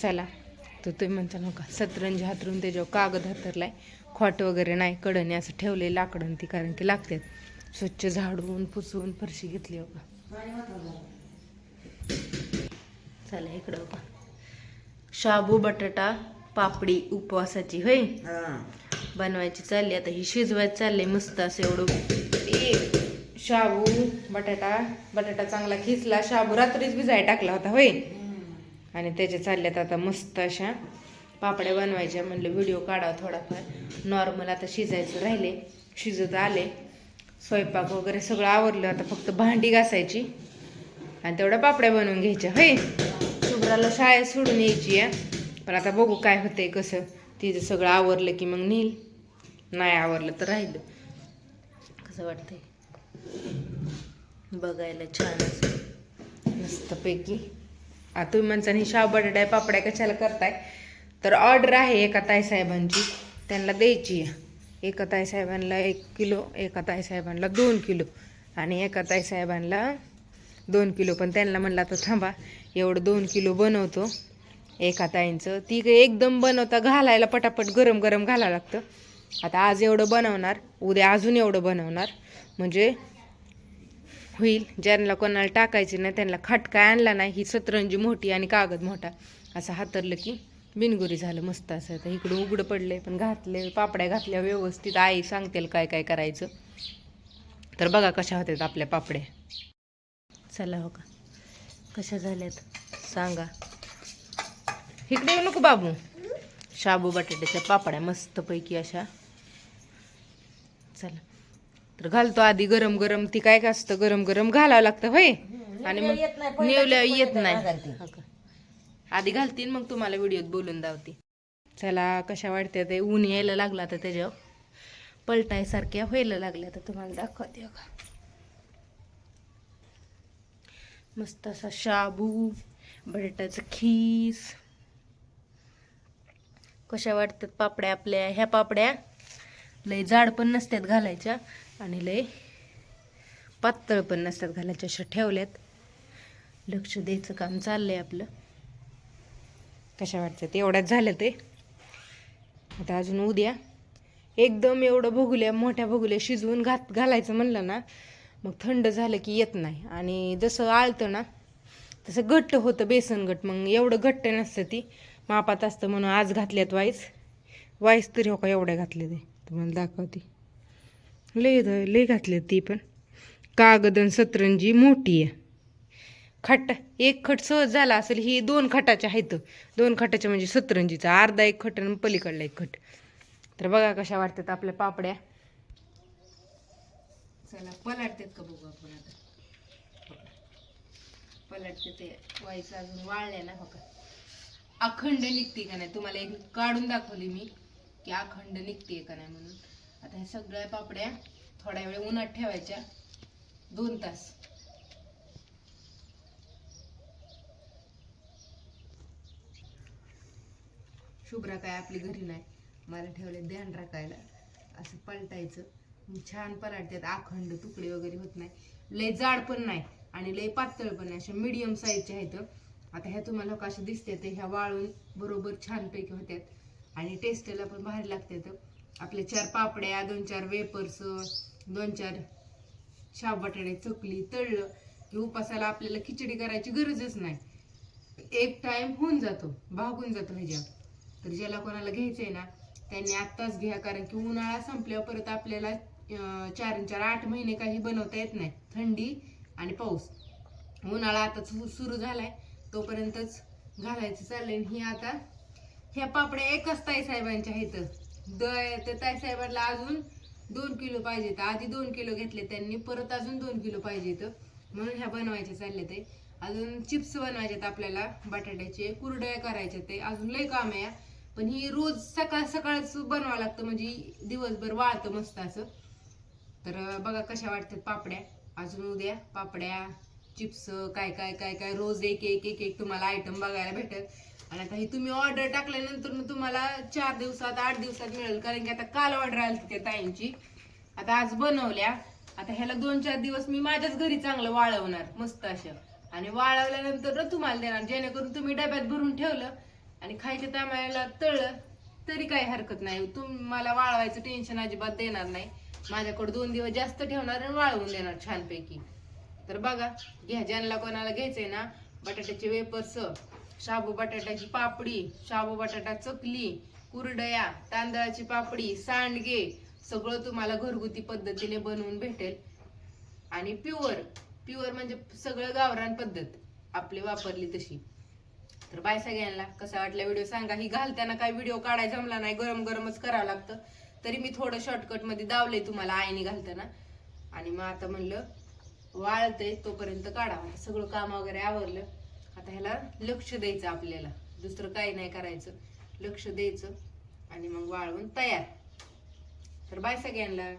चला. तर तुम्ही म्हणता नका. सतरंजी हातरून त्याच्यावर कागद हातरलाय खोट वगैरे नाही कडणी असं ठेवले लाकडं ती कारण की लागतात स्वच्छ झाडून पुसून फरशी घेतली बघा चला इकडं बघा. शाबू बटाटा पापडी उपवासाची होय? बनवायची चालली. आता ही शिजवायची चालली मस्त असं एवढं. शाबू बटाटा. बटाटा चांगला खिसला. शाबू रात्रीच भिजाय टाकला होता होय? आणि त्याच्या चालल्यात आता मस्त अशा पापड्या बनवायच्या. म्हणलं व्हिडिओ काढावा थोडाफार. नॉर्मल आता शिजायचं राहिले. शिजत आले. स्वयंपाक वगैरे सगळं आवरलं. आता फक्त भांडी घासायची. आणि तेवढ्या पापड्या बनवून घ्यायच्या. होय? शुभ्राला शाळेत सोडून यायची आहे. पण आता बघू काय होतंय कसं. तिचं सगळं आवरलं की मग नेईल. नाही आवरलं तर राहिलं. कसं वाटतंय? बघायला छान असं. मस्तपैकी. तुम्ही म्हणता ही शाव बटाटा पापड्या कशाला करताय? तर ऑर्डर आहे एका ताईसाहेबांची त्यांना द्यायची एका ताईसाहेबांना एक किलो एका ताईसाहेबांना दोन किलो आणि एका ताईसाहेबांना दोन किलो. पण त्यांना म्हणलं आता थांबा एवढं दोन किलो बनवतो. एका ताईंचं. ती एकदम बनवता घालायला पटापट गरम गरम घालावं लागतं. आता आज एवढं बनवणार उद्या अजून एवढं बनवणार. म्हणजे होईल. ज्यांना कोणाला टाकायचे नाही त्यांना खटका आणला नाही. ही सतरंजी मोठी आणि कागद मोठा. असं हातरलं की बिनगुरी झालं मस्त असं. आता इकडं उघडं पडले पण घातले पापड्या घातल्या व्यवस्थित. आई सांगतील काय काय करायचं. तर बघा कशा होत्यात आपल्या पापड्या. चला हो का. कशा झाल्यात? सांगा. इकडे येऊ नको बाबू. शाबू बटाट्याच्या पापड्या मस्तपैकी अशा. चला. तर घालतो आधी गरम गरम ती काय काय असतं गरम गरम घालावं लागतं होय? आणि मग नेवल्या येत नाही? आधी घालतीन मग तुम्हाला व्हिडिओत बोलून दावते. चला कशा वाटते ते? ऊन यायला लागला तर त्याच्यावर. पलटायसारख्या व्हायला लागल्या तर तुम्हाला दाखवते का मस्त असा शाबू बटाट्याचं खीस. कशा वाटतात पापड्या आपल्या? ह्या पापड्या लय जाड पण नसतात घालायच्या. आणि लय पातळ पण नसतात घालायच्या अशा ठेवल्यात. लक्ष द्यायचं काम चाललं आहे आपलं. कशा वाटतात? एवढ्याच झालं ते. आता अजून उद्या. एकदम एवढं भुगल्या मोठ्या भुगल्या शिजवून घात घालायचं म्हणलं ना मग थंड झालं की येत नाही. आणि जसं आळतं ना तसं घट्ट होतं बेसन घट. मग एवढं घट्ट नसतं ती. मापात असतं म्हणून आज घातल्यात वाईस. वाईस तरी हो का एवढ्या घातले ते? तुम्हाला दाखवते. लय लय घातले ती पण. कागद आणि सतरंजी मोठी आहे. खट एक खट सहज झाला असेल ही दोन खटाच्या आहेत. दोन खटाच्या म्हणजे सतरंजीचा अर्धा एक खट आणि पलीकडला एक खट. तर बघा कशा वाटतात आपल्या पापड्या. चला पलाटतात का बघू आपण आता? पलाटते ते व्हायचं अजून वाळले ना हो बघा अखंड निघते का नाही? तुम्हाला एक काढून दाखवली मी की अखंड निघते का नाही म्हणून. आता ह्या सगळ्या पापड्या थोड्या वेळ उन्हात ठेवायच्या. दोन तास. शुभ्रा काय आपली घरी नाही. मला ठेवले ध्यान राखायला. असं पलटायचं. छान पराठ्यात आखंड तुकडे वगैरे होत नाही. लय जाड पण नाही आणि लय पातळ पण नाही. अशा मिडियम साईजच्या आहेत. आता ह्या तुम्हाला कशा दिसते ह्या वाळून बरोबर छानपैकी होत्यात आणि टेस्टला पण भारी लागतात. आपले चार पापड्या दोन चार वेपर्स दोन चार शाव बटाटे चकली तळलं. की उपासाला आपल्याला खिचडी करायची गरजच नाही. एक टाइम होऊन जातो भागून जातो ह्याच्या तर ज्याला कोणाला घ्यायचंय ना त्यांनी आत्ताच घ्या कारण की उन्हाळा संपल्यावर परत आपल्याला चार चार आठ महिने काही बनवता येत नाही. थंडी आणि पाऊस. उन्हाळा आता सुरू झालाय. तोपर्यंतच घालायचं चाललंय. ही आता ह्या पापड्या एकच ताई साहेबांच्या आहेत. दय त्या ताई अजून दोन किलो पाहिजेत आधी दोन किलो घेतले त्यांनी परत अजून दोन किलो पाहिजेत म्हणून ह्या बनवायचे चालले ते अजून चिप्स बनवायचे आपल्याला बटाट्याचे कुरडया करायचे ते अजून लय काम आहे पण ही रोज सकाळ सकाळच बनवावं लागतं म्हणजे दिवसभर वाळतं मस्त असं. तर बघा कशा वाटतात पापड्या. अजून उद्या पापड्या चिप्स काय काय काय काय रोज एक एक एक एक तुम्हाला आयटम बघायला भेटत आणि आता ही तुम्ही ऑर्डर टाकल्यानंतर मग तुम्हाला चार दिवसात आठ दिवसात मिळेल. कारण की आता काल ऑर्डर आली त्या ताईंची. आता आज बनवल्या. आता ह्याला दोन चार दिवस मी माझ्याच घरी चांगलं वाळवणार मस्त अशा आणि वाळवल्यानंतर तुम्हाला देणार जेणेकरून तुम्ही डब्यात भरून ठेवलं आणि खायच्या टायमाला तळलं तरी काही हरकत नाही. तुम्हाला वाळवायचं टेन्शन अजिबात देणार नाही. माझ्याकडे दोन दिवस जास्त ठेवणार आणि वाळवून देणार छानपैकी. तर बघा घ्या ज्यांना कोणाला घ्यायचंय ना बटाट्याचे वेपर्स शाबू बटाट्याची पापडी शाबू बटाटा चकली कुरडया तांदळाची पापडी सांडगे सगळं तुम्हाला घरगुती पद्धतीने बनवून भेटेल. आणि प्युअर प्युअर म्हणजे सगळं गावरान पद्धत आपली वापरली तशी. तर बाय सगळ्यांना कसा वाटला व्हिडिओ सांगा. ही घालताना काय व्हिडिओ काढायला जमला नाही गरम गरमच करावं लागतं. तरी मी थोडं शॉर्टकटमध्ये दावलंय तुम्हाला आईने घालताना. आणि मग आता म्हणलं वाळतंय तोपर्यंत काढा. सगळं काम वगैरे आवरलं. आता ह्याला लक्ष द्यायचं आपल्याला. दुसरं काही नाही करायचं. लक्ष द्यायचं आणि मग वाळवून तयार. तर बाय सगळ्यांना.